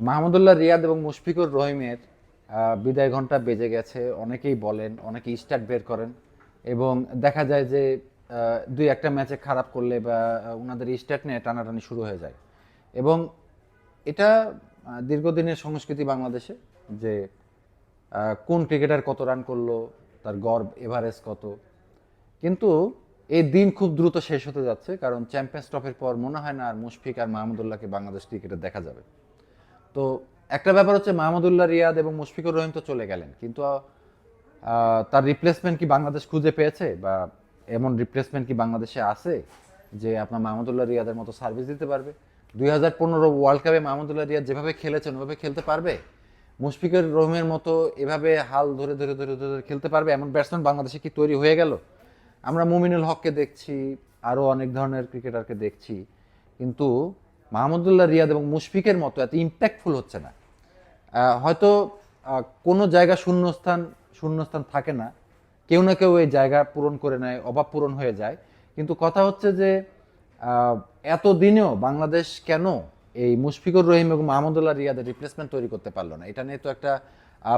মাহমুদুল্লাহ রিয়াদ এবং মুশফিকুর রহিমের বিদায় ঘণ্টা বেজে গেছে। অনেকেই বলেন, অনেকেই স্টার্ট বের করেন এবং দেখা যায় যে দুই একটা ম্যাচে খারাপ করলে বা ওনাদের স্টার্ট নিয়ে টানাটানি শুরু হয়ে যায়। এবং এটা দীর্ঘদিনের সংস্কৃতি বাংলাদেশে যে কোন ক্রিকেটার কত রান করল, তার গড় এভারেজ কত। কিন্তু এই দিন খুব দ্রুত শেষ হতে যাচ্ছে, কারণ চ্যাম্পিয়ন্স ট্রফির পর মনে হয় না আর মুশফিক আর মাহমুদুল্লাহকে বাংলাদেশ ক্রিকেটে দেখা যাবে। তো একটা ব্যাপার হচ্ছে মাহমুদুল্লাহ রিয়াদ এবং মুশফিকুর রহিম তো চলে গেলেন, কিন্তু তার রিপ্লেসমেন্ট কি বাংলাদেশ খুঁজে পেয়েছে বা এমন রিপ্লেসমেন্ট কি বাংলাদেশে আছে যে আপনার মাহমুদুল্লাহ রিয়াদের মতো সার্ভিস দিতে পারবে? দুই হাজার পনেরো ওয়ার্ল্ড কাপে মাহমুদুল্লাহ রিয়াদ যেভাবে খেলেছেন, ওভাবে খেলতে পারবে? মুশফিকুর রহিমের মতো এভাবে হাল ধরে ধরে ধরে ধরে খেলতে পারবে? এমন ব্যাটসম্যান বাংলাদেশে কি তৈরি হয়ে গেল? আমরা মুমিনুল হককে দেখছি আরও অনেক ধরনের ক্রিকেটারকে দেখছি, কিন্তু মাহমুদুল্লাহ রিয়াদ এবং মুশফিকের মতো এত ইম্প্যাক্টফুল হচ্ছে না। হয়তো কোনো জায়গা শূন্যস্থান শূন্যস্থান থাকে না। কেউ না কেউ এই জায়গা পূরণ করে নেয়, অভাব পূরণ হয়ে যায়। কিন্তু কথা হচ্ছে যে এত দিনেও বাংলাদেশ কেন এই মুশফিকুর রহিম এবং মাহমুদুল্লাহ রিয়াদের রিপ্লেসমেন্ট তৈরি করতে পারল না? এটা নিয়ে তো একটা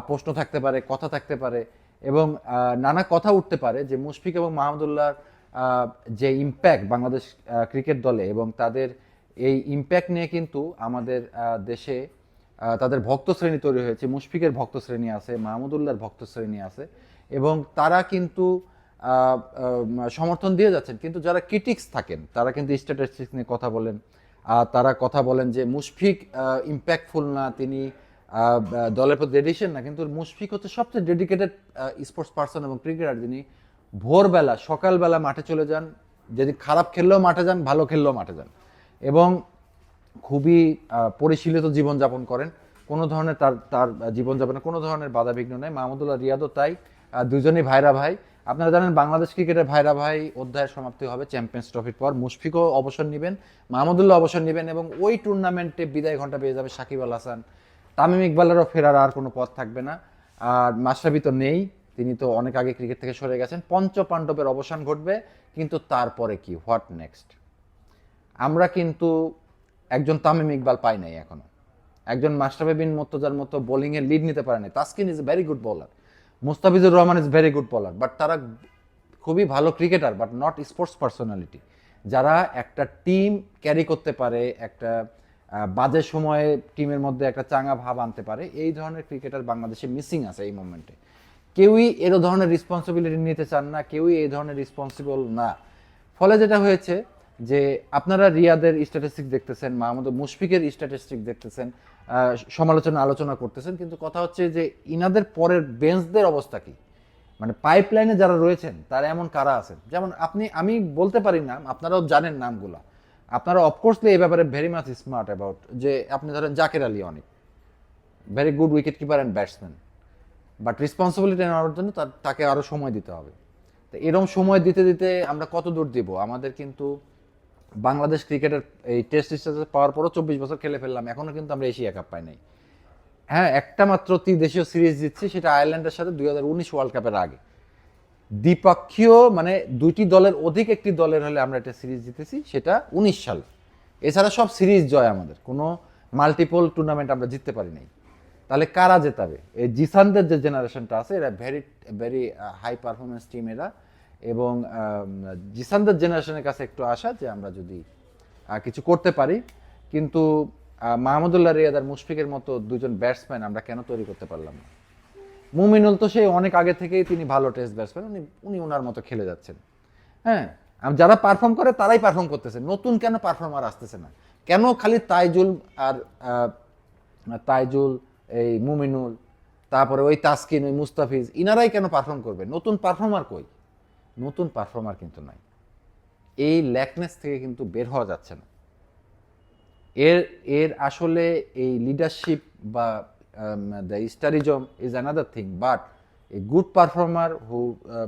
প্রশ্ন থাকতে পারে, কথা থাকতে পারে এবং নানা কথা উঠতে পারে যে মুশফিক এবং মাহমুদুল্লাহর যে ইম্প্যাক্ট বাংলাদেশ ক্রিকেট দলে এবং তাদের এই ইম্প্যাক্ট নিয়ে কিন্তু আমাদের দেশে তাদের ভক্ত শ্রেণি তৈরি হয়েছে। মুশফিকের ভক্ত শ্রেণি আছে, মাহমুদুল্লাহর ভক্ত শ্রেণি আছে এবং তারা কিন্তু সমর্থন দিয়ে যাচ্ছেন। কিন্তু যারা ক্রিটিক্স থাকেন, তারা কিন্তু স্ট্যাটিস্টিক্স নিয়ে কথা বলেন। তারা কথা বলেন যে মুশফিক ইম্প্যাক্টফুল না, তিনি দলের প্রতি ডেডিকেশন না। কিন্তু মুশফিক হচ্ছে সবচেয়ে ডেডিকেটেড স্পোর্টস পার্সন এবং ক্রিকেটার যিনি ভোরবেলা, সকালবেলা মাঠে চলে যান। যদি খারাপ খেললেও মাঠে যান, ভালো খেললেও মাঠে যান। এবং খুবই পরিশীলিত জীবনযাপন করেন। কোনো ধরনের তার তার জীবনযাপনে কোনো ধরনের বাধা বিঘ্ন নেই। মাহমুদুল্লাহ রিয়াদও তাই। দুজনেই ভাইরা ভাই। আপনারা জানেন বাংলাদেশ ক্রিকেটের ভাইরা ভাই অধ্যায়ের সমাপ্তি হবে চ্যাম্পিয়ন্স ট্রফির পর। মুশফিকও অবসর নেবেন, মাহমুদুল্লাহ অবসর নেবেন এবং ওই টুর্নামেন্টে বিদায় ঘণ্টা পেয়ে যাবে সাকিব আল হাসান। তামিম ইকবালেরও ফেরার আর কোনো পথ থাকবে না। আর মাশরাফি তো নেই, তিনি তো অনেক আগে ক্রিকেট থেকে সরে গেছেন। পঞ্চ পাণ্ডবের অবসান ঘটবে, কিন্তু তারপরে কি? What next? আমরা কিন্তু একজন তামিম ইকবাল পাই নাই এখনও। একজন মাস্টাফি বিন মোর্তজার মতো বোলিংয়ের লিড নিতে পারে নাই। Taskin is very good bowler Mustafizur Rahman is very good bowler but তারা খুবই ভালো cricketer but not sports personality যারা একটা টিম ক্যারি করতে পারে, একটা বাজে সময়ে টিমের মধ্যে একটা চাঙা ভাব আনতে পারে, এই ধরনের ক্রিকেটার বাংলাদেশে মিসিং আছে এই মোমেন্টে কেউই এর ধরনের রেসপন্সিবিলিটি নিতে চান না, কেউই এই ধরনের রেসপন্সিবল না। ফলে যেটা হয়েছে যে আপনারা রিয়াদের স্ট্যাটিস্টিক দেখতেছেন, মাহমুদ মুশফিকের স্ট্যাটিস্টিক দেখতেছেন সমালোচনা, আলোচনা করতেছেন, কিন্তু কথা হচ্ছে যে ইনাদের পরের বেঞ্চদের অবস্থা কি? মানে পাইপলাইনে যারা রয়েছেন, তারা এমন কারা আছেন? যেমন আপনি, আমি বলতে পারি না আপনারাও জানেন নামগুলা। আপনারা অফকোর্সলি এই ব্যাপারে ভেরি মাচ স্মার্ট অ্যাবাউট যে আপনি ধরেন জাকের আলী অনেক। Very good wicket keeper and batsman but responsibility নেওয়ার জন্য তাকে আরও সময় দিতে হবে। তো এরকম সময় দিতে দিতে আমরা কত দূর দিব? আমাদের কিন্তু বাংলাদেশ ক্রিকেটের এই টেস্ট স্ট্যাটাস পাওয়ার পরও চব্বিশ বছর খেলে ফেললাম। এখনও কিন্তু আমরা এশিয়া কাপ পাই নাই। হ্যাঁ একটা মাত্র ত্রিদেশীয় সিরিজ জিতছি, সেটা আয়ারল্যান্ডের সাথে দুই হাজার উনিশ ওয়ার্ল্ড কাপের আগে। দ্বিপক্ষীয় মানে দুইটি দলের অধিক একটি দলের হলে আমরা একটা সিরিজ জিতেছি, সেটা উনিশ সালে। এছাড়া সব সিরিজ জয় আমাদের, কোনো মাল্টিপল টুর্নামেন্ট আমরা জিততে পারি নাই। তাহলে কারা জেতাবে? এই জিসানদের যে জেনারেশনটা আছে, এরা very very high performance team এরা। এবং জিসানদের জেনারেশনের কাছে একটু আশা যে আমরা যদি কিছু করতে পারি। কিন্তু মাহমুদুল্লাহ রিয়াদ আর মুশফিকের মতো দুজন ব্যাটসম্যান আমরা কেন তৈরি করতে পারলাম না? মুমিনুল তো সেই অনেক আগে থেকেই তিনি ভালো টেস্ট ব্যাটসম্যান, উনি উনি ওনার মতো খেলে যাচ্ছেন। হ্যাঁ যারা পারফর্ম করে তারাই পারফর্ম করতেছে নতুন কেন পারফর্মার আসতেছে না? কেন খালি তাইজুল আর তাইজুল, এই মুমিনুল, তারপরে ওই তাসকিন, ওই মুস্তাফিজ, ইনারাই কেন পারফর্ম করবে? নতুন পারফর্মার কই? নতুন পারফর্মার কিন্তু নাই। এই ল্যাকনেস থেকে কিন্তু বের হওয়া যাচ্ছে না। এর এর আসলে এই লিডারশিপ বা the starism is another thing but a good performer who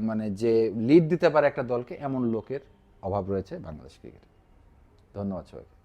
মানে যে লিড দিতে পারে একটা দলকে, এমন লোকের অভাব রয়েছে বাংলাদেশ ক্রিকেটে ধন্যবাদ সবাইকে।